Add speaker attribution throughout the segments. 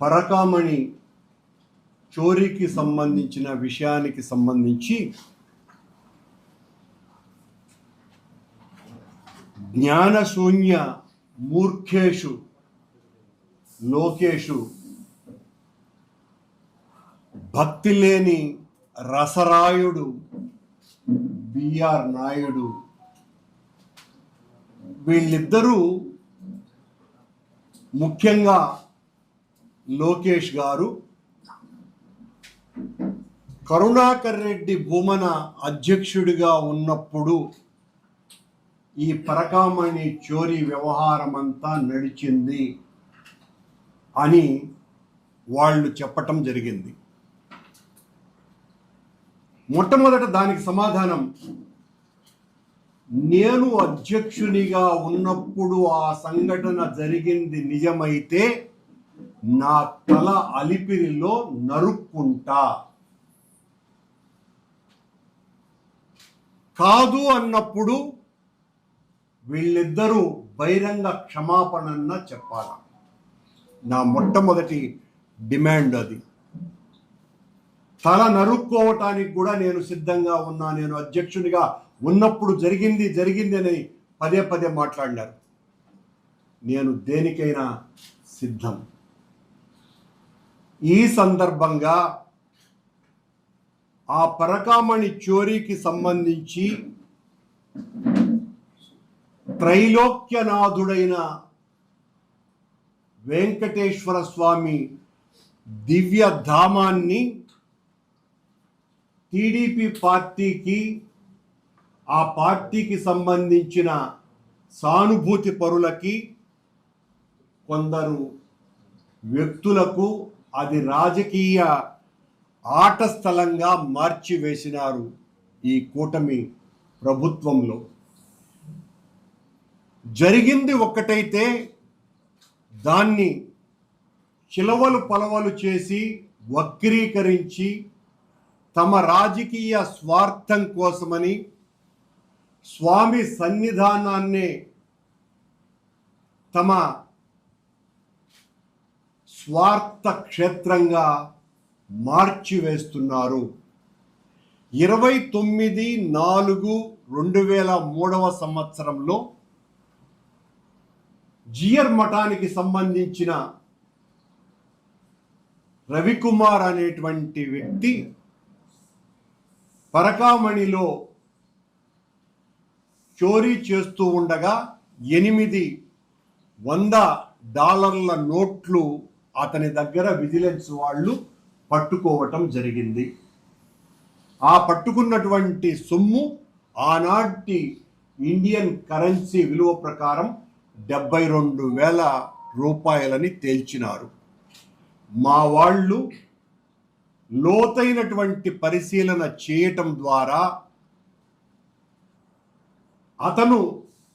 Speaker 1: పరకామణి చోరీకి సంబంధించిన విషయానికి సంబంధించి జ్ఞానశూన్య మూర్ఖేషు లోకేషు భక్తి లేని రసరాయుడు బిఆర్ నాయుడు వీళ్ళిద్దరూ ముఖ్యంగా లోకేష్ గారు కరుణాకర్ రెడ్డి భూమన అధ్యక్షుడిగా ఉన్నప్పుడు ఈ పరకామణి చోరీ వ్యవహారం అంతా నడిచింది అని వాళ్ళు చెప్పటం జరిగింది. మొట్టమొదట దానికి సమాధానం నేను అధ్యక్షునిగా ఉన్నప్పుడు ఆ సంఘటన జరిగింది నిజమైతే నా తల అలిపిరిలో నరుక్కుంటా. కాదు అన్నప్పుడు వీళ్ళిద్దరూ బహిరంగ క్షమాపణన్న చెప్పాల? నా మొట్టమొదటి డిమాండ్ అది. తల నరుక్కోవటానికి కూడా నేను సిద్ధంగా ఉన్నా నేను అధ్యక్షునిగా ఉన్నప్పుడు జరిగింది జరిగింది అని పదే పదే మాట్లాడినారు. నేను దేనికైనా సిద్ధం. ఈ సందర్భంగా ఆ పరకామణి చోరీకి సంబంధించి త్రైలోక్యనాథుడైన వెంకటేశ్వర స్వామి దివ్య ధామాన్ని టీడీపీ పార్టీకి ఆ పార్టీకి సంబంధించిన సానుభూతి పరులకి కొందరు వ్యక్తులకు అది రాజకీయ ఆట స్థలంగా మార్చివేసినారు ఈ కూటమి ప్రభుత్వంలో. జరిగింది ఒక్కటైతే దాన్ని చిలవలు పలవలు చేసి వక్రీకరించి తమ రాజకీయ స్వార్థం కోసమని స్వామి సన్నిధానాన్నే తమ స్వార్థ క్షేత్రంగా మార్చివేస్తున్నారు. ఇరవై తొమ్మిది నాలుగు రెండు వేల మూడవ సంవత్సరంలో జియర్ మఠానికి సంబంధించిన రవికుమార్ అనేటువంటి వ్యక్తి పరకామణిలో చోరీ చేస్తూ ఉండగా ఎనిమిది వంద డాలర్ల నోట్లు అతని దగ్గర విజిలెన్స్ వాళ్ళు పట్టుకోవటం జరిగింది. ఆ పట్టుకున్నటువంటి సొమ్ము ఆనాటి ఇండియన్ కరెన్సీ విలువ ప్రకారం డెబ్బై రెండు వేల రూపాయలని తేల్చినారు. మా వాళ్ళు లోతైనటువంటి పరిశీలన చేయటం ద్వారా అతను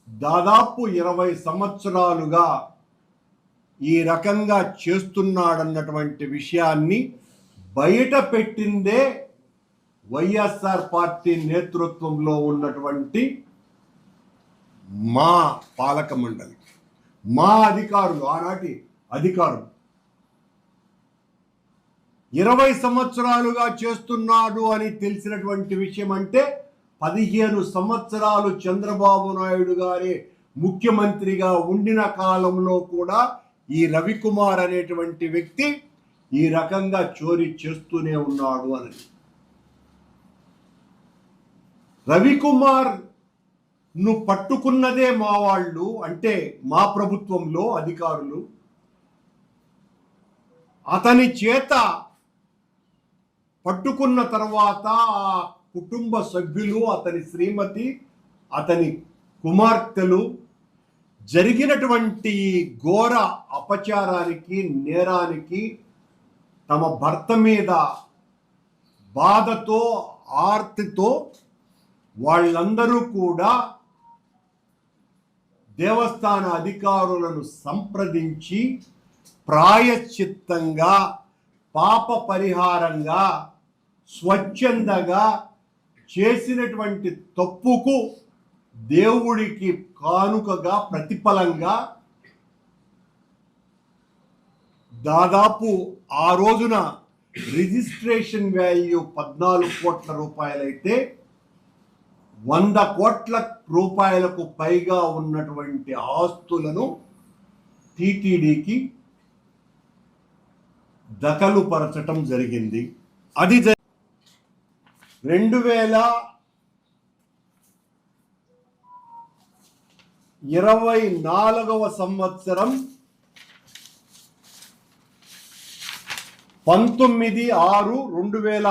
Speaker 1: దాదాపు ఇరవై సంవత్సరాలుగా ఈ రకంగా చేస్తున్నాడన్నటువంటి విషయాన్ని బయట పెట్టిందే వైఎస్ఆర్ పార్టీ నేతృత్వంలో ఉన్నటువంటి మా పాలక మండలి మా అధికారులు ఆనాటి అధికారులు. ఇరవై సంవత్సరాలుగా చేస్తున్నాడు అని తెలిసినటువంటి విషయం అంటే పదిహేను సంవత్సరాలు చంద్రబాబు నాయుడు గారి ముఖ్యమంత్రిగా ఉండిన కాలంలో కూడా ఈ రవికుమార్ అనేటువంటి వ్యక్తి ఈ రకంగా చోరీ చేస్తూనే ఉన్నాడు అని. రవికుమార్ను పట్టుకున్నదే మా వాళ్ళు అంటే మా ప్రభుత్వంలో అధికారులు. అతని చేత పట్టుకున్న తర్వాత ఆ కుటుంబ సభ్యులు అతని శ్రీమతి అతని కుమార్తెలు జరిగినటువంటి ఘోర అపచారానికి నేరానికి తమ భర్త మీద బాధతో ఆర్తితో వాళ్ళందరూ కూడా దేవస్థాన అధికారులను సంప్రదించి ప్రాయశ్చిత్తంగా పాప పరిహారంగా స్వచ్ఛందగా చేసినటువంటి తప్పుకు దేవుడికి కానుకగా ప్రతిఫలంగా దాదాపు ఆ రోజున రిజిస్ట్రేషన్ వాల్యూ పద్నాలుగు కోట్ల రూపాయలైతే వంద కోట్ల రూపాయలకు పైగా ఉన్నటువంటి ఆస్తులను టీటీడీకి దఖలు పరచటం జరిగింది. అది రెండు వేల ఇరవై నాలుగవ సంవత్సరం పంతొమ్మిది ఆరు రెండు వేల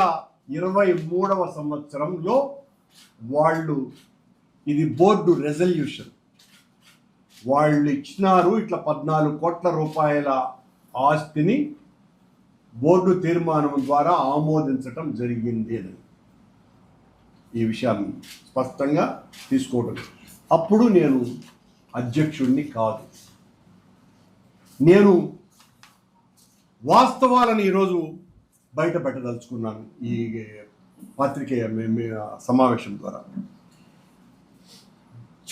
Speaker 1: ఇరవై మూడవ సంవత్సరంలో వాళ్ళు ఇది బోర్డు రెజల్యూషన్. వాళ్ళు ఇచ్చినారు ఇట్లా పద్నాలుగు కోట్ల రూపాయల ఆస్తిని బోర్డు తీర్మానం ద్వారా ఆమోదించటం జరిగింది అని. ఈ విషయాన్ని స్పష్టంగా తీసుకోవడం అప్పుడు నేను అధ్యక్షుడిని కాదు. నేను వాస్తవాలను ఈరోజు బయట పెట్టదలుచుకున్నాను ఈ పత్రికేయ మే- సమావేశం ద్వారా.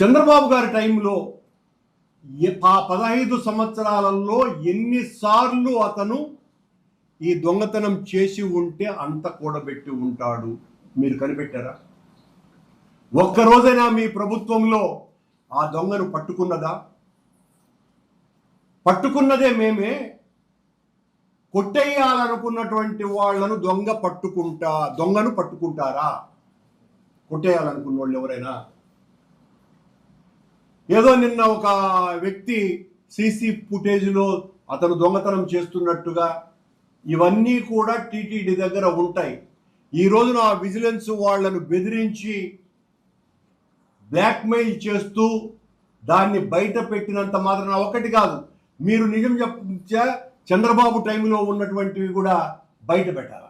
Speaker 1: చంద్రబాబు గారి టైంలో ఆ పదహైదు సంవత్సరాలలో ఎన్నిసార్లు అతను ఈ దొంగతనం చేసి ఉంటే అంత కూడబెట్టి ఉంటాడు. మీరు కనిపెట్టారా? ఒక్కరోజైనా మీ ప్రభుత్వంలో ఆ దొంగను పట్టుకున్నదా? పట్టుకున్నదే మేమే. కొట్టేయాలనుకున్నటువంటి వాళ్ళను దొంగ పట్టుకుంటా దొంగను పట్టుకుంటారా? కొట్టేయాలనుకున్న వాళ్ళు ఎవరైనా? ఏదో నిన్న ఒక వ్యక్తి సీసీ ఫుటేజ్లో అతను దొంగతనం చేస్తున్నట్టుగా ఇవన్నీ కూడా టీటీడీ దగ్గర ఉంటాయి. ఈ రోజున ఆ విజిలెన్స్ వాళ్ళను బెదిరించి బ్లాక్మెయిల్ చేస్తూ దాన్ని బయట పెట్టినంత మాత్రం ఒకటి కాదు. మీరు నిజం చెప్తే చంద్రబాబు టైంలో ఉన్నటువంటివి కూడా బయట పెట్టాలి?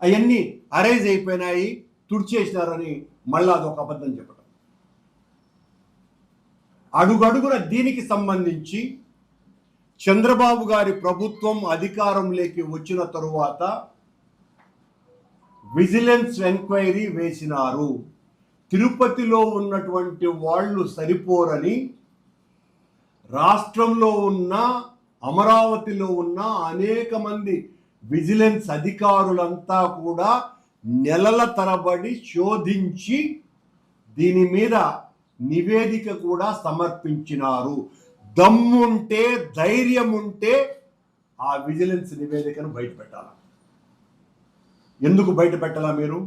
Speaker 1: అవన్నీ అరైజ్ అయిపోయినాయి తుడిచేసినారని మళ్ళా అదొక అబద్ధం చెప్పడం అడుగడుగున దీనికి సంబంధించి చంద్రబాబు గారి ప్రభుత్వం అధికారంలోకి వచ్చిన తరువాత విజిలెన్స్ ఎంక్వైరీ వేసినారు. తిరుపతిలో ఉన్నటువంటి వాళ్ళు సరిపోరని రాష్ట్రంలో ఉన్న అమరావతిలో ఉన్న అనేక మంది విజిలెన్స్ అధికారులంతా కూడా నెలల తరబడి శోధించి దీని మీద నివేదిక కూడా సమర్పించినారు. దమ్ముంటే ధైర్యం ఉంటే ఆ విజిలెన్స్ నివేదికను బయట పెట్టాలా ఎందుకు బయట పెట్టాలా మీరు?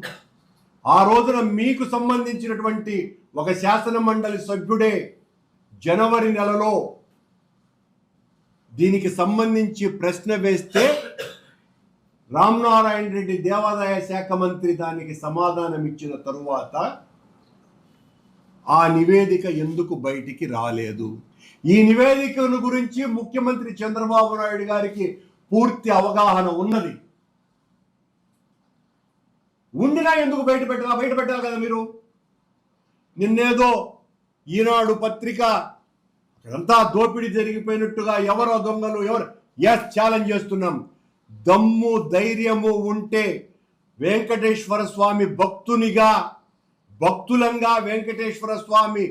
Speaker 1: ఆ రోజున మీకు సంబంధించినటువంటి ఒక శాసన మండలి సభ్యుడే జనవరి నెలలో దీనికి సంబంధించి ప్రశ్న వేస్తే రామ్నారాయణ రెడ్డి దేవాదాయ శాఖ మంత్రి దానికి సమాధానం ఇచ్చిన తరువాత ఆ నివేదిక ఎందుకు బయటికి రాలేదు? ఈ నివేదికను గురించి ముఖ్యమంత్రి చంద్రబాబు నాయుడు గారికి పూర్తి అవగాహన ఉన్నది. ఉండినా ఎందుకు బయట పెట్టాలా? బయట పెట్టాలి కదా మీరు. నిన్నేదో ఈనాడు పత్రిక అంతా దోపిడీ జరిగిపోయినట్టుగా ఎవరో దొంగలు ఎవరు? ఎస్ ఛాలెంజ్ చేస్తున్నాం. దమ్ము ధైర్యము ఉంటే వెంకటేశ్వర స్వామి భక్తునిగా భక్తులంగా వెంకటేశ్వర స్వామి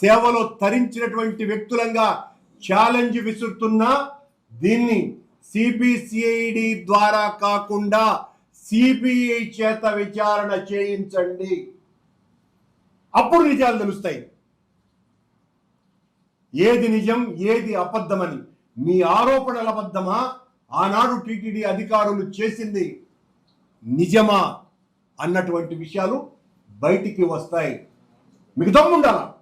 Speaker 1: సేవలో తరించినటువంటి వ్యక్తులంగా ఛాలెంజ్ విసురుతున్నా దీన్ని సిబిసిఐడి ద్వారా కాకుండా సిబిఐ చేత విచారణ చేయించండి. అప్పుడు నిజాలు తెలుస్తాయి. ఏది నిజం ఏది అబద్ధమని. మీ ఆరోపణల అబద్ధమా? ఆనాడు టీటీడీ అధికారులు చేసింది నిజమా అన్నటువంటి విషయాలు బయటికి వస్తాయి. మీకు దమ్ముండాల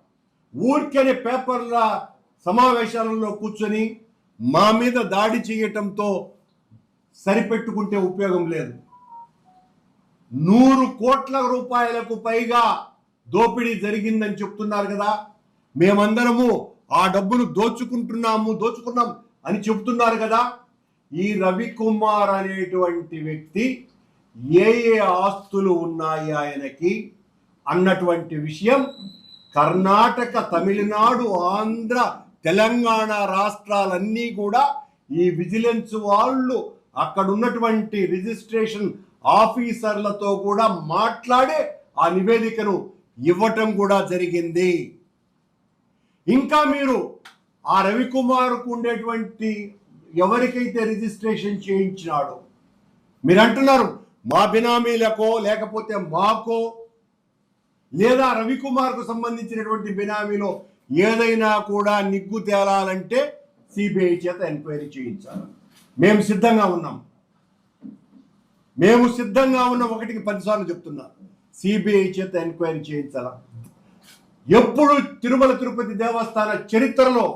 Speaker 1: ఊరికనే పేపర్ల సమావేశాలలో కూర్చొని మా మీద దాడి చేయటంతో సరిపెట్టుకుంటే ఉపయోగం లేదు. నూరు కోట్ల రూపాయలకు పైగా దోపిడీ జరిగిందని చెప్తున్నారు కదా. మేమందరము ఆ డబ్బును దోచుకుంటున్నాము దోచుకున్నాం అని చెప్తున్నారు కదా. ఈ రవికుమార్ అనేటువంటి వ్యక్తి ఏ ఏ ఆస్తులు ఉన్నాయి ఆయనకి అన్నటువంటి విషయం కర్ణాటక తమిళనాడు ఆంధ్ర తెలంగాణ రాష్ట్రాలన్నీ కూడా ఈ విజిలెన్స్ వాళ్ళు అక్కడ ఉన్నటువంటి రిజిస్ట్రేషన్ ఆఫీసర్లతో కూడా మాట్లాడే ఆ నివేదికను ఇవ్వటం కూడా జరిగింది. ఇంకా మీరు ఆ రవికుమార్కు ఉండేటువంటి ఎవరికైతే రిజిస్ట్రేషన్ చేయించినాడో మీరు అంటున్నారు మా బినామీలకో లేకపోతే మాకో లేదా రవికుమార్కు సంబంధించినటువంటి బినామీలో ఏదైనా కూడా నిగ్గు తేలాలంటే సిబిఐ చేత ఎంక్వైరీ చేయించాలి. మేము సిద్ధంగా ఉన్నాం. మేము సిద్ధంగా ఉన్న ఒకటికి పదిసార్లు చెప్తున్నా. సిబిఐ చేత ఎంక్వైరీ చేయించాల? ఎప్పుడు తిరుమల తిరుపతి దేవస్థాన చరిత్రలో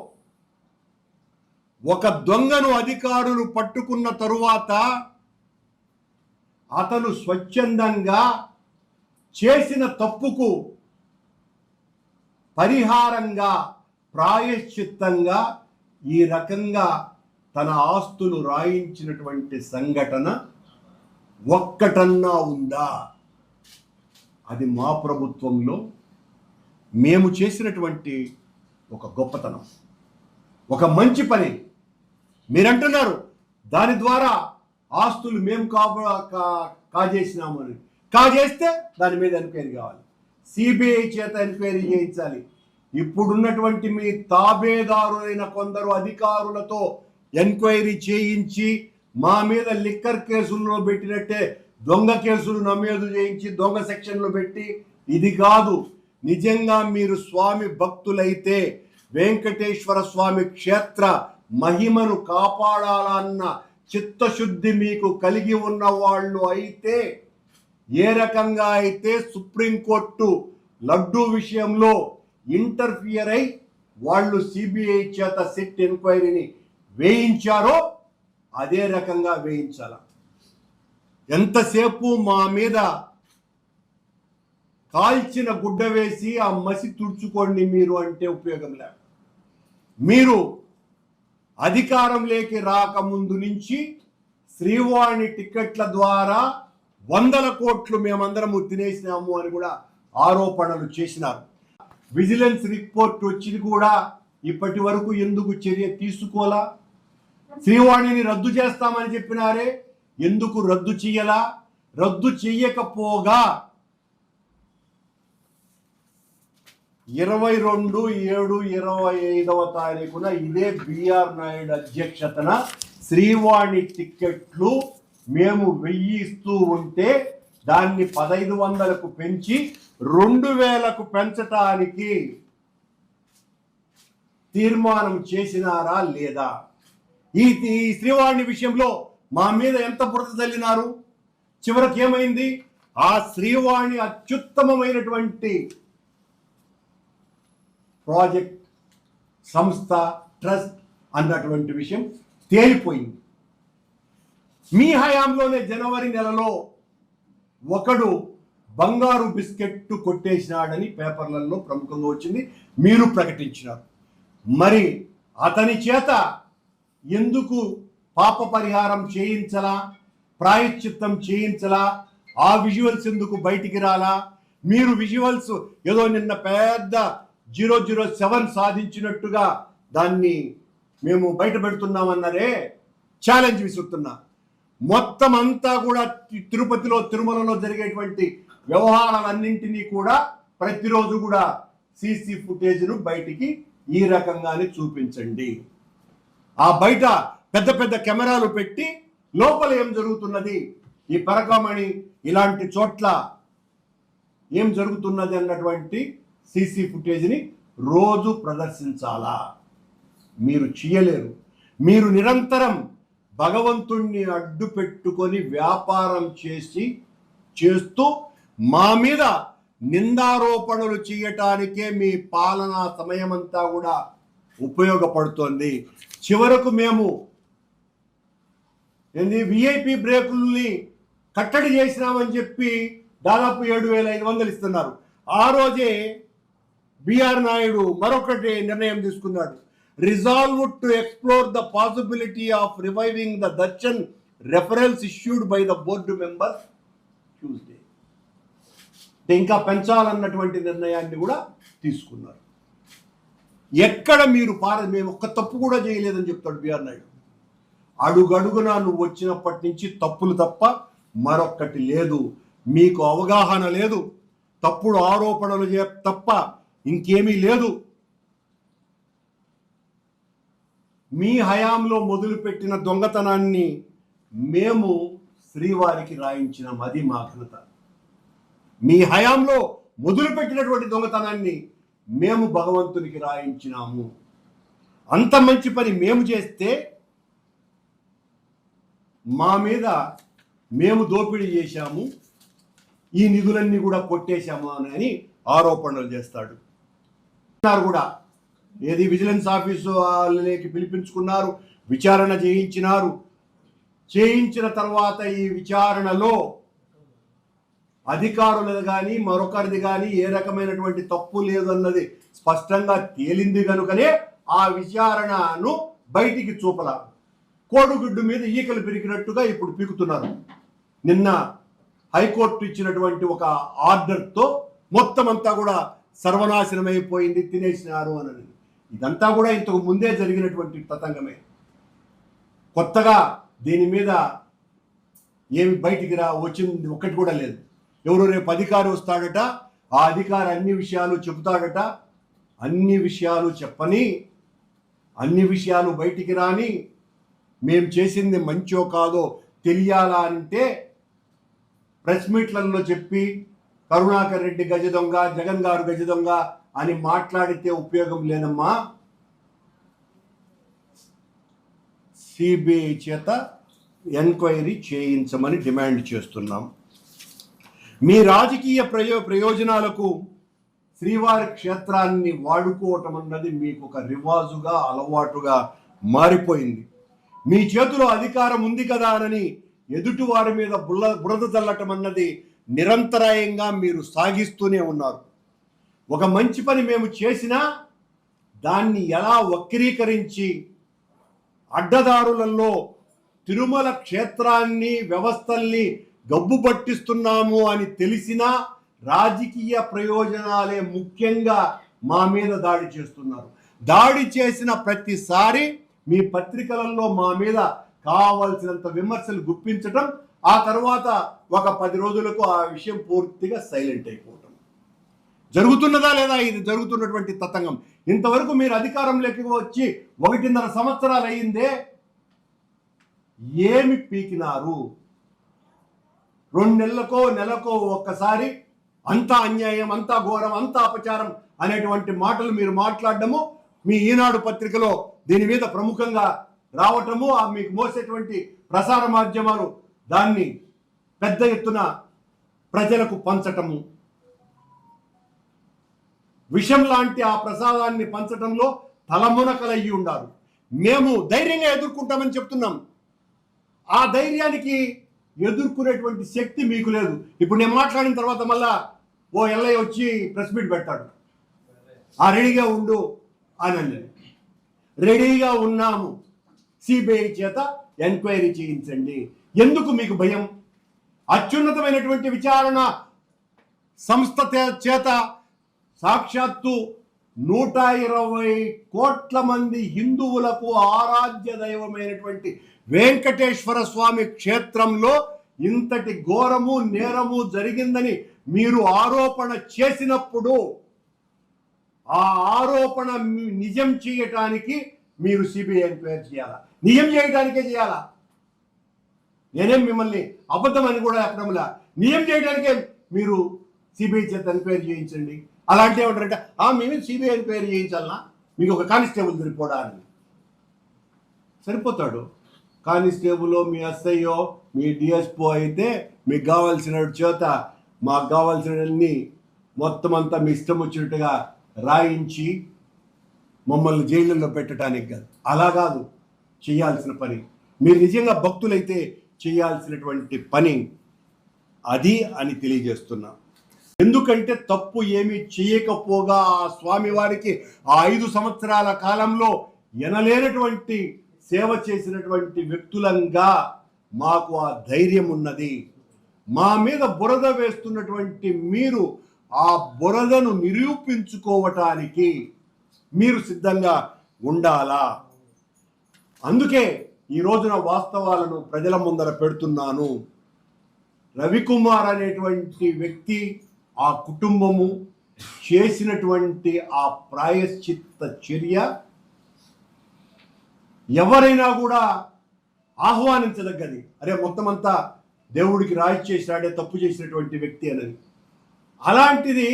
Speaker 1: ఒక దొంగను అధికారులు పట్టుకున్న తరువాత అతను స్వచ్ఛందంగా చేసిన తప్పుకు పరిహారంగా ప్రాయశ్చిత్తంగా ఈ రకంగా తన ఆస్తులు రాయించినటువంటి సంఘటన ఒక్కటన్నా ఉందా? అది మా ప్రభుత్వంలో మేము చేసినటువంటి ఒక గొప్పతనం. ఒక మంచి పని. మీరంటున్నారు దాని ద్వారా ఆస్తులు మేము కా కాజేసినామని. కాజేసినాము అని కాజేస్తే దాని మీద ఎంక్వైరీ కావాలి. సిబిఐ చేత ఎంక్వైరీ చేయించాలి. ఇప్పుడున్నటువంటి మీ తాబేదారులైన కొందరు అధికారులతో ఎంక్వైరీ చేయించి మా మీద లిక్కర్ కేసుల్లో పెట్టినట్టే దొంగ కేసులు నమోదు చేయించి దొంగ సెక్షన్లో పెట్టి ఇది కాదు. నిజంగా మీరు స్వామి భక్తులైతే వెంకటేశ్వర స్వామి క్షేత్ర మహిమను కాపాడాలన్న చిత్తశుద్ధి మీకు కలిగి ఉన్న వాళ్ళు అయితే ఏ రకంగా అయితే సుప్రీంకోర్టు లడ్డూ విషయంలో ఇంటర్ఫియర్ అయి వాళ్ళు సిబిఐ చేత సిట్ ఎంక్వైరీని వేయించారో అదే రకంగా వేయించాల. ఎంతసేపు మా మీద కాల్చిన గుడ్డ వేసి ఆ మసి తుడుచుకోండి మీరు అంటే ఉపయోగం లేదు. మీరు అధికారంలోకి రాకముందు నుంచి శ్రీవాణి టిక్కెట్ల ద్వారా వందల కోట్లు మేమందరము తినేసినాము అని కూడా ఆరోపణలు చేసినారు. విజిలెన్స్ రిపోర్ట్ వచ్చింది కూడా ఇప్పటి వరకు ఎందుకు చర్య తీసుకోలా శ్రీవాణిని రద్దు చేస్తామని చెప్పినారే. ఎందుకు రద్దు చెయ్యలా? రద్దు చెయ్యకపోగా ఇరవై రెండు ఏడు ఇరవై ఐదవ తారీఖున ఇదే బిఆర్ నాయుడు అధ్యక్షతన శ్రీవాణి టిక్కెట్లు మేము వెయ్యి ఇస్తూ ఉంటే దాన్ని పదైదు వందలకు పెంచి రెండు వేలకు పెంచటానికి తీర్మానం చేసినారా లేదా? ఈ ఈ శ్రీవాణి విషయంలో మా మీద ఎంత బురద చల్లినారు చివరికి ఏమైంది ఆ శ్రీవాణి అత్యుత్తమమైనటువంటి ప్రాజెక్ట్ సంస్థ ట్రస్ట్ అన్నటువంటి విషయం తేలిపోయింది. మీ హయాంలోనే జనవరి నెలలో ఒకడు బంగారు బిస్కెట్ కొట్టేసినాడని పేపర్లలో ప్రముఖంగా వచ్చింది. మీరు ప్రకటించినారు. మరి అతని చేత ఎందుకు పాప పరిహారం చేయించలా? ప్రాయశ్చిత్తం చేయించలా? ఆ విజువల్స్ ఎందుకు బయటికి రాలా? మీరు విజువల్స్ ఏదో నిన్న పెద్ద జీరో జీరో సెవెన్ సాధించినట్టుగా దాన్ని మేము బయట పెడుతున్నామన్నారే ఛాలెంజ్ విసురుతున్నా. మొత్తం అంతా కూడా తిరుపతిలో తిరుమలలో జరిగేటువంటి వ్యవహారాలన్నింటినీ కూడా ప్రతిరోజు కూడా సీసీ ఫుటేజ్ను బయటికి ఈ రకంగానే చూపించండి. ఆ బయట పెద్ద పెద్ద కెమెరాలు పెట్టి లోపల ఏం జరుగుతున్నది? ఈ పరకామణి ఇలాంటి చోట్ల ఏం జరుగుతున్నది అన్నటువంటి సీసీ ఫుటేజ్ని రోజు ప్రదర్శించాలా? మీరు చేయలేరు. మీరు నిరంతరం భగవంతుణ్ణి అడ్డు పెట్టుకొని వ్యాపారం చేసి చేస్తూ మా మీద నిందారోపణలు చేయటానికే మీ పాలనా సమయమంతా కూడా ఉపయోగపడుతోంది. చివరకు మేము విఐపి బ్రేకుల్ని కట్టడి చేసినామని చెప్పి దాదాపు ఏడు వేల ఐదు వందలు ఇస్తున్నారు. ఆ రోజే బిఆర్ నాయుడు మరొకటి నిర్ణయం తీసుకున్నాడు. Resolve to explore the possibility of reviving the darshan reference issued by the board member Tuesday ఇంకా పెంచాలన్నటువంటి నిర్ణయాన్ని కూడా తీసుకున్నారు. ఎక్కడ మీరు పార మేము ఒక్క తప్పు కూడా చేయలేదని చెప్తాడు బిఆర్ నాయుడు. అడుగడుగున నువ్వు వచ్చినప్పటి నుంచి తప్పులు తప్ప మరొక్కటి లేదు. మీకు అవగాహన లేదు. తప్పుడు ఆరోపణలు చే తప్ప ఇంకేమీ లేదు. మీ హయాంలో మొదలుపెట్టిన దొంగతనాన్ని మేము శ్రీవారికి రాయించిన. అది మా ఘనత. మీ హయాంలో మొదలుపెట్టినటువంటి దొంగతనాన్ని మేము భగవంతునికి రాయించినాము. అంత మంచి పని మేము చేస్తే మా మీద మేము దోపిడీ చేశాము. ఈ నిధులన్నీ కూడా కొట్టేశాము అని ఆరోపణలు చేస్తాడు. కూడా. ఏది విజిలెన్స్ ఆఫీసు వాళ్ళకి పిలిపించుకున్నారు విచారణ చేయించినారు. చేయించిన తర్వాత ఈ విచారణలో అధికారులది కానీ మరొకరిది కానీ ఏ రకమైనటువంటి తప్పు లేదన్నది స్పష్టంగా తేలింది కనుకనే ఆ విచారణను బయటికి చూపల. కోడుగుడ్డు మీద ఈకలు పెరిగినట్టుగా ఇప్పుడు పీకుతున్నారు. నిన్న హైకోర్టు ఇచ్చినటువంటి ఒక ఆర్డర్తో మొత్తం అంతా కూడా సర్వనాశనం అయిపోయింది తినేసినారు అని ఇదంతా కూడా ఇంతకు ముందే జరిగినటువంటి తతంగమే కొత్తగా దీని మీద ఏమి బయటికి రా వచ్చింది ఒక్కటి కూడా లేదు. ఎవరు రేపు అధికారి వస్తాడట? ఆ అధికారి అన్ని విషయాలు చెబుతాడట. అన్ని విషయాలు చెప్పని అన్ని విషయాలు బయటికి రాని మేము చేసింది మంచో కాదో తెలియాలా అంటే ప్రెస్ మీట్లలో చెప్పి కరుణాకర్ రెడ్డి గజ దొంగ జగన్ గారు గజ దొంగ అని మాట్లాడితే ఉపయోగం లేదమ్మా. సిబిఐ చేత ఎంక్వైరీ చేయించమని డిమాండ్ చేస్తున్నాం. మీ రాజకీయ ప్రయో ప్రయోజనాలకు శ్రీవారి క్షేత్రాన్ని వాడుకోవటం అన్నది మీకు ఒక రివాజుగా అలవాటుగా మారిపోయింది. మీ చేతిలో అధికారం ఉంది కదా అని ఎదుటి వారి మీద బుల్ల బురద చల్లటం అన్నది నిరంతరాయంగా మీరు సాగిస్తూనే ఉన్నారు. ఒక మంచి పని మేము చేసినా దాన్ని ఎలా వక్రీకరించి అడ్డదారులలో తిరుమల క్షేత్రాన్ని వ్యవస్థల్ని గబ్బు పట్టిస్తున్నాము అని తెలిసినా రాజకీయ ప్రయోజనాలే ముఖ్యంగా మా మీద దాడి చేస్తున్నారు. దాడి చేసిన ప్రతిసారి మీ పత్రికలలో మా మీద కావలసినంత విమర్శలు గుప్పించటం ఆ తర్వాత ఒక పది రోజులకు ఆ విషయం పూర్తిగా సైలెంట్ అయిపోవటం. జరుగుతున్నదా లేదా? ఇది జరుగుతున్నటువంటి తతంగం. ఇంతవరకు మీరు అధికారంలోకి వచ్చి ఒకటిన్నర సంవత్సరాలు అయ్యిందే ఏమి పీకినారు? రెండు నెలలకో నెలకో ఒక్కసారి అంతా అన్యాయం అంతా ఘోరం అంతా అపచారం అనేటువంటి మాటలు మీరు మాట్లాడడము మీ ఈనాడు పత్రికలో దీని మీద ప్రముఖంగా రావటము ఆ మీకు మోసేటువంటి ప్రసార మాధ్యమాలు దాన్ని పెద్ద ఎత్తున ప్రజలకు పంచటము. విషం లాంటి ఆ ప్రసాదాన్ని పంచటంలో తలమునకలయ్యి ఉండారు. మేము ధైర్యంగా ఎదుర్కొంటామని చెప్తున్నాం. ఆ ధైర్యానికి ఎదుర్కొనేటువంటి శక్తి మీకు లేదు. ఇప్పుడు నేను మాట్లాడిన తర్వాత మళ్ళా ఓ ఎల్లయ్య వచ్చి ప్రెస్ మీట్ పెడతాడు. ఆ రెడీగా ఉండు అని అన్నది రెడీగా ఉన్నాము. సిబిఐ చేత ఎంక్వైరీ చేయించండి. ఎందుకు మీకు భయం? అత్యున్నతమైనటువంటి విచారణ సంస్థ చేత సాక్షాత్తు నూట ఇరవై కోట్ల మంది హిందువులకు ఆరాధ్య దైవమైనటువంటి వెంకటేశ్వర స్వామి క్షేత్రంలో ఇంతటి ఘోరము నేరము జరిగిందని మీరు ఆరోపణ చేసినప్పుడు ఆ ఆరోపణ నిజం చేయటానికి మీరు సిబిఐ ఎంక్వైరీ చేయాలా? నిజం చేయడానికే చేయాలా? నేనేం మిమ్మల్ని అబద్ధం అని కూడా చెప్పడంలా నిజం చేయడానికే మీరు సిబిఐ చేత ఎంక్వైరీ చేయించండి. అలాంటి ఏమంటారంటే ఆ మేము సిబిఐ ఎంక్వైరీ చేయించాలనా మీకు ఒక కానిస్టేబుల్ సరిపోడా అని. సరిపోతాడు. కానిస్టేబుల్ మీ ఎస్ఐయో మీ డిఎస్పో అయితే మీకు కావాల్సిన చేత మాకు కావాల్సినవన్నీ మొత్తం అంతా మీ ఇష్టం వచ్చినట్టుగా రాయించి మమ్మల్ని జైళ్ళల్లో పెట్టడానికి కాదు. అలా కాదు చేయాల్సిన పని. మీరు నిజంగా భక్తులైతే చేయాల్సినటువంటి పని అది అని తెలియజేస్తున్నా. ఎందుకంటే తప్పు ఏమీ చేయకపోగా ఆ స్వామివారికి ఆ ఐదు సంవత్సరాల కాలంలో ఎనలేనటువంటి సేవ చేసినటువంటి వ్యక్తులంగా మాకు ఆ ధైర్యం ఉన్నది. మా మీద బురద వేస్తున్నటువంటి మీరు ఆ బురదను నిరూపించుకోవటానికి మీరు సిద్ధంగా ఉండాలా? అందుకే ఈ రోజున వాస్తవాలను ప్రజల ముందర పెడుతున్నాను. రవికుమార్ అనేటువంటి వ్యక్తి ఆ కుటుంబము చేసినటువంటి ఆ ప్రాయశ్చిత్త చర్య ఎవరైనా కూడా ఆహ్వానించదగ్గది. అరే మొత్తం అంతా దేవుడికి రాయి చేసినాడే తప్పు చేసినటువంటి వ్యక్తి అనేది. అలాంటిది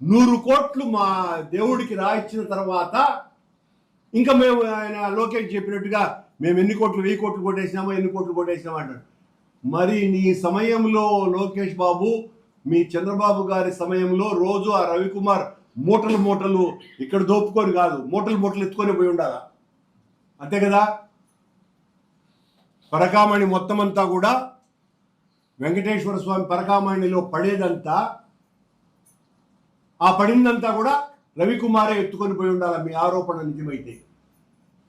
Speaker 1: నూరు కోట్లు మా దేవుడికి రాయిచ్చిన తర్వాత ఇంకా మేము ఆయన లోకేష్ చెప్పినట్టుగా మేము ఎన్ని కోట్లు వెయ్యి కోట్లు కొట్టేసినామో ఎన్ని కోట్లు కొట్టేసినామో అంటాడు. మరి నీ సమయంలో లోకేష్ బాబు మీ చంద్రబాబు గారి సమయంలో రోజు ఆ రవికుమార్ మూటలు మూటలు ఇక్కడ దోపుకొని కాదు మూటలు మూటలు ఎత్తుకొని పోయి ఉండాలా? అంతే కదా? పరకామణి మొత్తం అంతా కూడా వెంకటేశ్వర స్వామి పరకామణిలో పడేదంతా ఆ పడిందంతా కూడా రవికుమారే ఎత్తుకొని పోయి ఉండాలి మీ ఆరోపణ నిజమైతే?